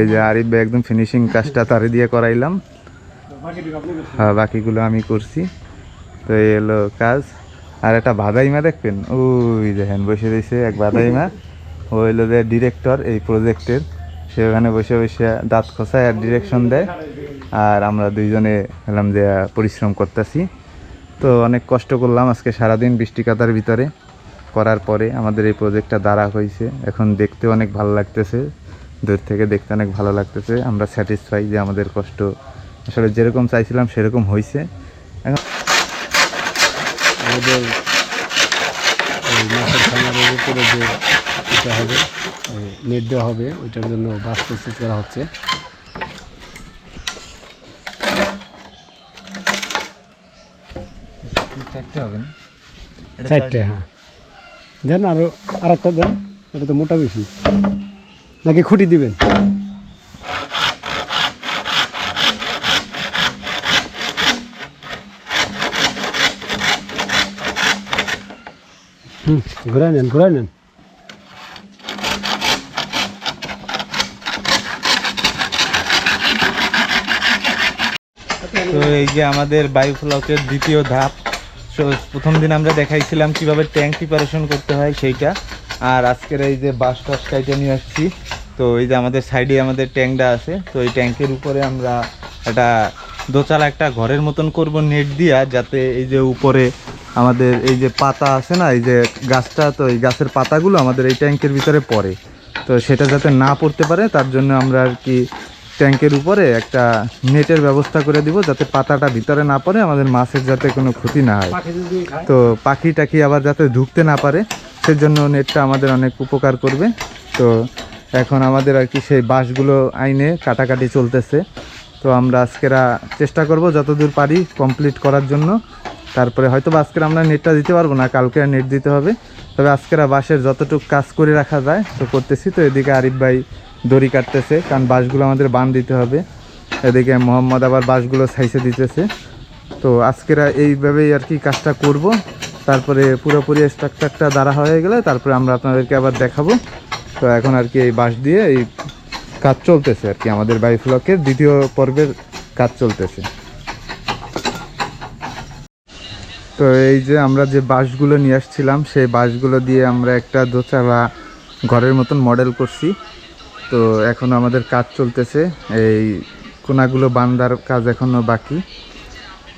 এই যে আরিফ ভাই একদম ফিনিশিং কাজটা তারে দিয়ে করাইলাম। হ্যাঁ বাকিগুলো আমি করছি। তো এই হলো কাজ। আর একটা বাদাইমা দেখবেন? ওই দেখেন, বসে রয়েছে এক বাদাইমা। ও হইল যে ডিরেক্টর এই প্রজেক্টের সে ওখানে বসে বসে দাঁত খসায় আর ডিরেকশন দেয়। আর আমরা দুইজনে হলাম যে পরিশ্রম করতেছি। তো অনেক কষ্ট করলাম আজকে সারাদিন বৃষ্টি কাতার ভিতরে। করার পরে আমাদের এই প্রজেক্টটা দাঁড়া হয়েছে। এখন দেখতে অনেক ভালো লাগতেছে। দূর থেকে দেখতে অনেক ভালো লাগতেছে। আমরা স্যাটিসফাই যে আমাদের কষ্ট। আসলে যেরকম চাইছিলাম সেরকম হয়েছে আমাদের মাছের খামারের উপরে যে এটা হবে নেট দেওয়া হবে ওইটার জন্য বাস প্রস্তুত করা হচ্ছে। চারটে হ্যাঁ। দেন আরও আর একটা দেন এটা তো মোটা বেশি। নাকি খুঁটি দিবেন? ঘুরাই নেন ঘুরাই নেন। তো এই যে আমাদের বায়ু ফ্লকের দ্বিতীয় ধাপ প্রথম দিন আমরা দেখাইছিলাম কীভাবে ট্যাঙ্ক প্রিপারেশন করতে হয় সেইটা, আর আজকের এই যে বাস টাস কাইটে নিয়ে আসছি। তো এই যে আমাদের সাইডে আমাদের ট্যাঙ্কটা আছে তো এই ট্যাঙ্কের উপরে আমরা একটা দোচালা একটা ঘরের মতন করব নেট দিয়া যাতে এই যে উপরে আমাদের এই যে পাতা আছে না এই যে গাছটা তো এই গাছের পাতাগুলো আমাদের এই ট্যাঙ্কের ভিতরে পড়ে। তো সেটা যাতে না পড়তে পারে তার জন্য আমরা আর কি ট্যাঙ্কের উপরে একটা নেটের ব্যবস্থা করে দিব যাতে পাতাটা ভিতরে না পড়ে আমাদের মাছের যাতে কোনো ক্ষতি না হয়। তো পাখি টাকি আবার যাতে ঢুকতে না পারে সেজন্য নেটটা আমাদের অনেক উপকার করবে। তো এখন আমাদের আর কি সেই বাঁশগুলো আইনে কাটাকাটি চলতেছে। তো আমরা আজকেরা চেষ্টা করব যতদূর পারি কমপ্লিট করার জন্য। তারপরে হয়তো বা আজকের আমরা নেটটা দিতে পারব না, কালকে নেট দিতে হবে। তবে আজকেরা বাঁশের যতটুকু কাজ করে রাখা যায়, তো করতেছি। তো এদিকে আরিফ ভাই দড়ি কাটতেছে, কারণ বাঁশগুলো আমাদের বান দিতে হবে। এদিকে মোহাম্মদ আবার বাঁশগুলো সাইজে দিতেছে। তো আজকেরা এইভাবেই আর কি কাজটা করব। তারপরে পুরোপুরি স্ট্রাকচারটা দাঁড়া হয়ে গেলে তারপরে আমরা আপনাদেরকে আবার দেখাবো। তো এখন আর কি এই বাঁশ দিয়ে এই কাজ চলতেছে আর কি, আমাদের বাইফ্লকের দ্বিতীয় পর্বের কাজ চলতেছে। তো এই যে আমরা যে বাঁশগুলো নিয়ে আসছিলাম, সেই বাঁশগুলো দিয়ে আমরা একটা দোচালা ঘরের মতন মডেল করছি। তো এখন আমাদের কাজ চলতেছে, এই কোনাগুলো বান্দার কাজ এখনও বাকি।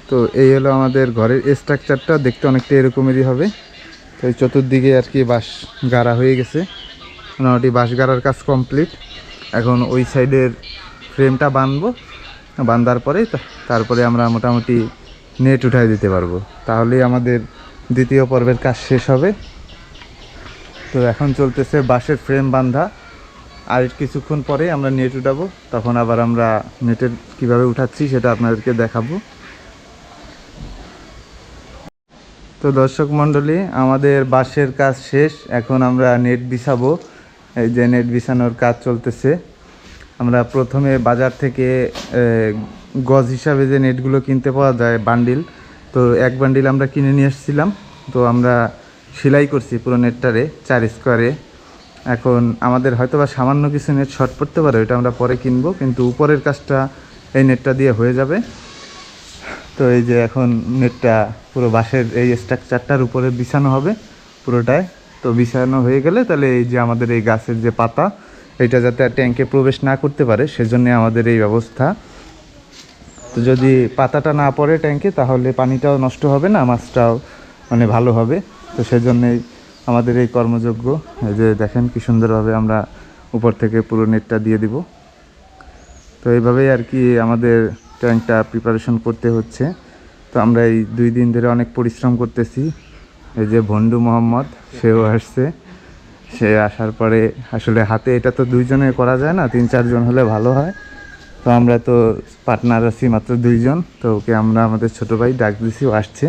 তো এই হলো আমাদের ঘরের স্ট্রাকচারটা দেখতে অনেকটা এরকমেরই হবে। তো এই চতুর্দিকে আর কি বাঁশ গাড়া হয়ে গেছে। মোটামুটি বাঁশ গাড়ার কাজ কমপ্লিট এখন ওই সাইডের ফ্রেমটা বাঁধবো বাঁধার পরে তারপরে আমরা মোটামুটি নেট উঠাই দিতে পারব। তাহলেই আমাদের দ্বিতীয় পর্বের কাজ শেষ হবে। তো এখন চলতেছে বাঁশের ফ্রেম বাঁধা আর কিছুক্ষণ পরে আমরা নেট উঠাবো। তখন আবার আমরা নেটের কীভাবে উঠাচ্ছি সেটা আপনাদেরকে দেখাবো। তো দর্শক মণ্ডলী, আমাদের বাঁশের কাজ শেষ। এখন আমরা নেট বিছাবো। এই যে নেট বিছানোর কাজ চলতেছে, আমরা প্রথমে বাজার থেকে গজ হিসাবে যে নেটগুলো কিনতে পাওয়া যায়, বান্ডিল, তো এক বান্ডিল আমরা কিনে নিয়ে এসেছিলাম তো আমরা সেলাই করছি পুরো নেটটারে চার স্কোয়ারে। এখন আমাদের হয়তো বা সামান্য কিছু নেট শর্ট পড়তে পারে ওটা আমরা পরে কিনবো, কিন্তু উপরের কাজটা এই নেটটা দিয়ে হয়ে যাবে। তো এই যে এখন নেটটা পুরো বাঁশের এই স্ট্রাকচারটার উপরে বিছানো হবে, পুরোটায়। তো বিছানো হয়ে গেলে তাহলে এই যে আমাদের এই গাছের যে পাতা, এটা যাতে আর ট্যাঙ্কে প্রবেশ না করতে পারে, সেজন্য আমাদের এই ব্যবস্থা। তো যদি পাতাটা না পড়ে ট্যাঙ্কে, তাহলে পানিটাও নষ্ট হবে না, মাছটাও মানে ভালো হবে। তো সেজন্যই আমাদের এই কর্মযোগ্য এই যে দেখেন কি সুন্দরভাবে আমরা উপর থেকে পুরো নেটটা দিয়ে দিব। তো এইভাবেই আর কি আমাদের ট্যাঙ্কটা প্রিপারেশন করতে হচ্ছে। তো আমরা এই দুই দিন ধরে অনেক পরিশ্রম করতেছি। এই যে ভন্ডু মোহাম্মদ, সেও আসছে। সে আসার পরে আসলে হাতে এটা তো দুইজনে করা যায় না, তিন চারজন হলে ভালো হয়। তো আমরা তো পার্টনার আছি মাত্র দুইজন, তো ওকে আমরা আমাদের ছোট ভাই ডাক দিছি আসছে।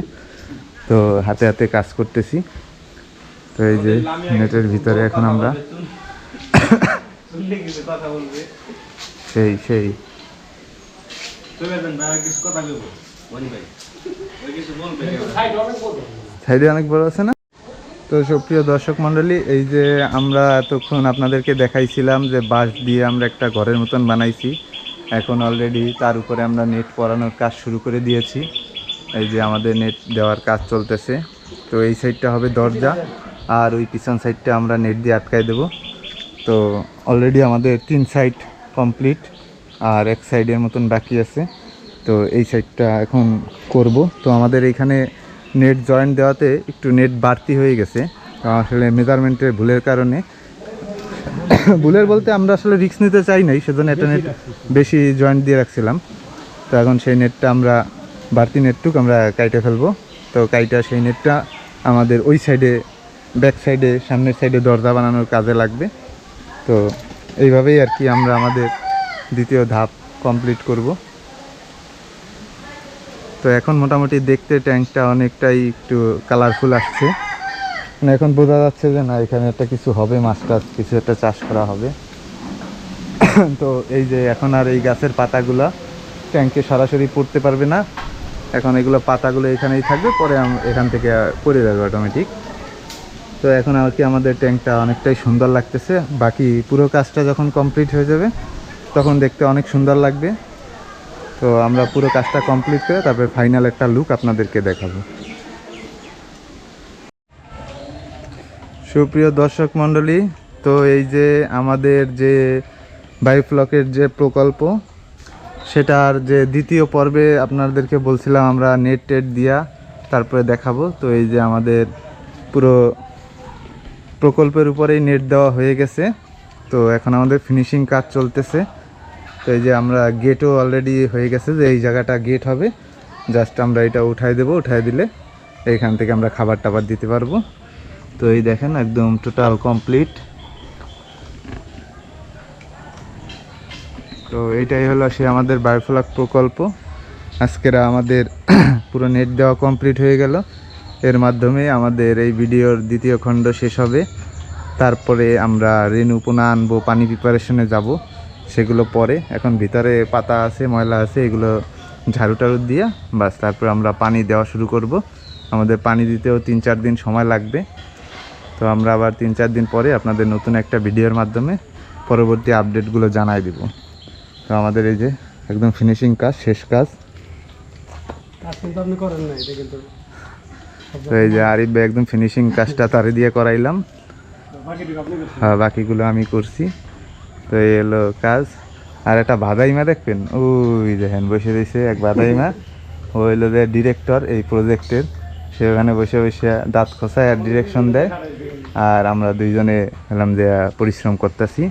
তো হাতে হাতে কাজ করতেছি। তো এই যে নেটের ভিতরে এখন আমরা। সেই সেই। সাইডে অনেক বড় আছে না? তো সুপ্রিয় দর্শক মণ্ডলী, এই যে আমরা এতক্ষণ আপনাদেরকে দেখাইছিলাম যে বাঁশ দিয়ে আমরা একটা ঘরের মতন বানাইছি। এখন অলরেডি তার উপরে আমরা নেট পরানোর কাজ শুরু করে দিয়েছি। এই যে আমাদের নেট দেওয়ার কাজ চলতেছে। তো এই সাইডটা হবে দরজা, আর ওই পিছন সাইডটা আমরা নেট দিয়ে আটকাই দেব। তো অলরেডি আমাদের তিন সাইড কমপ্লিট আর এক সাইডের মতন বাকি আছে। তো এই সাইডটা এখন করব। তো আমাদের এইখানে নেট জয়েন্ট দেওয়াতে একটু নেট বাড়তি হয়ে গেছে। তো আসলে মেজারমেন্টের ভুলের কারণে। ভুলের বলতে আমরা আসলে রিস্ক নিতে চাই নাই, সেজন্য একটা নেট বেশি জয়েন্ট দিয়ে রাখছিলাম। তো এখন সেই নেটটা আমরা, বাড়তি নেটটুক আমরা কাইটে ফেলব। তো কাইটা সেই নেটটা আমাদের ওই সাইডে ব্যাক সাইডে সামনের সাইডে দরজা বানানোর কাজে লাগবে। তো এইভাবেই আর কি আমরা আমাদের দ্বিতীয় ধাপ কমপ্লিট করব। তো এখন মোটামুটি দেখতে ট্যাঙ্কটা অনেকটাই একটু কালারফুল আসছে। মানে এখন বোঝা যাচ্ছে যে না, এখানে একটা কিছু হবে, মাছ টাছ কিছু একটা চাষ করা হবে। তো এই যে এখন আর এই গাছের পাতাগুলো ট্যাঙ্কে সরাসরি পড়তে পারবে না। এখন এগুলো পাতাগুলো এখানেই থাকবে, পরে এখান থেকে পড়ে যাবে অটোমেটিক তো এখন আর কি আমাদের ট্যাঙ্কটা অনেকটাই সুন্দর লাগতেছে। বাকি পুরো কাজটা যখন কমপ্লিট হয়ে যাবে, তখন দেখতে অনেক সুন্দর লাগবে। তো আমরা পুরো কাজটা কমপ্লিট করে তারপরে ফাইনাল একটা লুক আপনাদেরকে দেখাবো। সুপ্রিয় দর্শক মণ্ডলী, তো এই যে আমাদের যে বায়োফ্লকের যে প্রকল্প, সেটার যে দ্বিতীয় পর্বে আপনাদেরকে বলছিলাম আমরা নেট টেট দিয়া তারপরে দেখাবো। তো এই যে আমাদের পুরো প্রকল্পের উপরেই নেট দেওয়া হয়ে গেছে। তো এখন আমাদের ফিনিশিং কাজ চলতেছে। তো এই যে আমরা গেটও অলরেডি হয়ে গেছে যে এই জায়গাটা গেট হবে। জাস্ট আমরা এটা উঠাই দেবো, উঠাই দিলে এইখান থেকে আমরা খাবার টাবার দিতে পারব। তো এই দেখেন একদম টোটাল কমপ্লিট তো এইটাই হলো সে আমাদের বায়োফ্লক প্রকল্প। আজকেরা আমাদের পুরো নেট দেওয়া কমপ্লিট হয়ে গেল। এর মাধ্যমে আমাদের এই ভিডিওর দ্বিতীয় খণ্ড শেষ হবে। তারপরে আমরা রেণু পোনা আনব, পানি প্রিপারেশনে যাব। সেগুলো পরে এখন ভিতরে পাতা আছে ময়লা আছে এগুলো ঝাড়ু টাড়ু দিয়ে বাস তারপর আমরা পানি দেওয়া শুরু করব। আমাদের পানি দিতেও তিন চার দিন সময় লাগবে। তো আমরা আবার তিন চার দিন পরে আপনাদের নতুন একটা ভিডিওর মাধ্যমে পরবর্তী আপডেটগুলো জানাই দিব। তো আমাদের এই যে একদম ফিনিশিং কাজ শেষ কাজ। তো এই যে আরিফ ভাই একদম ফিনিশিং কাজটা তারে দিয়ে করাইলাম। হ্যাঁ বাকিগুলো আমি করছি। তো এই হলো কাজ। আর একটা বাদাইমা দেখবেন? ওই দেখেন বসে রয়েছে এক বাদাইমা। ও হইল যে ডিরেক্টর এই প্রজেক্টের সে ওখানে বসে বসে দাঁত খসায় আর ডিরেকশন দেয়। আর আমরা দুইজনে হলাম যে পরিশ্রম করতেছি।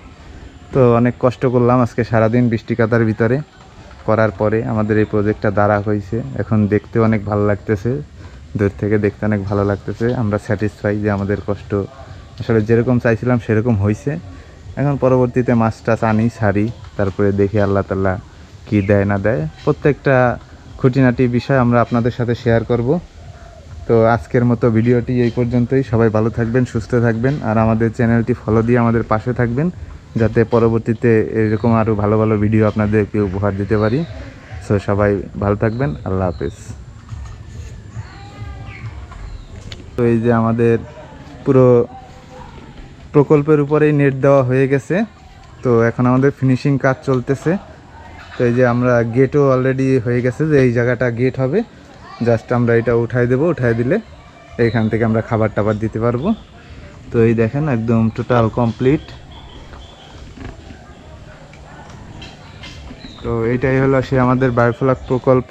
তো অনেক কষ্ট করলাম আজকে সারাদিন বৃষ্টি কাতার ভিতরে। করার পরে আমাদের এই প্রজেক্টটা দাঁড়া হয়েছে। এখন দেখতে অনেক ভালো লাগতেছে। দূর থেকে দেখতে অনেক ভালো লাগতেছে। আমরা স্যাটিসফাই যে আমাদের কষ্ট আসলে যেরকম চাইছিলাম সেরকম হয়েছে। এখন পরবর্তীতে মাছ টাছ আনি, সারি, তারপরে দেখি আল্লাহ তাল্লাহ কী দেয়, না দেয়। প্রত্যেকটা খুঁটিনাটি বিষয় আমরা আপনাদের সাথে শেয়ার করব। তো আজকের মতো ভিডিওটি এই পর্যন্তই। সবাই ভালো থাকবেন, সুস্থ থাকবেন, আর আমাদের চ্যানেলটি ফলো দিয়ে আমাদের পাশে থাকবেন, যাতে পরবর্তীতে এরকম আরও ভালো ভালো ভিডিও আপনাদেরকে উপহার দিতে পারি। সো সবাই ভালো থাকবেন, আল্লাহ হাফেজ। তো এই যে আমাদের পুরো প্রকল্পের উপরেই নেট দেওয়া হয়ে গেছে। তো এখন আমাদের ফিনিশিং কাজ চলতেছে। তো এই যে আমরা গেটও অলরেডি হয়ে গেছে যে এই জায়গাটা গেট হবে। জাস্ট আমরা এটা উঠাই দেবো, উঠাই দিলে এইখান থেকে আমরা খাবার টাবার দিতে পারব। তো এই দেখেন একদম টোটাল কমপ্লিট তো এইটাই হলো সে আমাদের বায়োফ্লক প্রকল্প।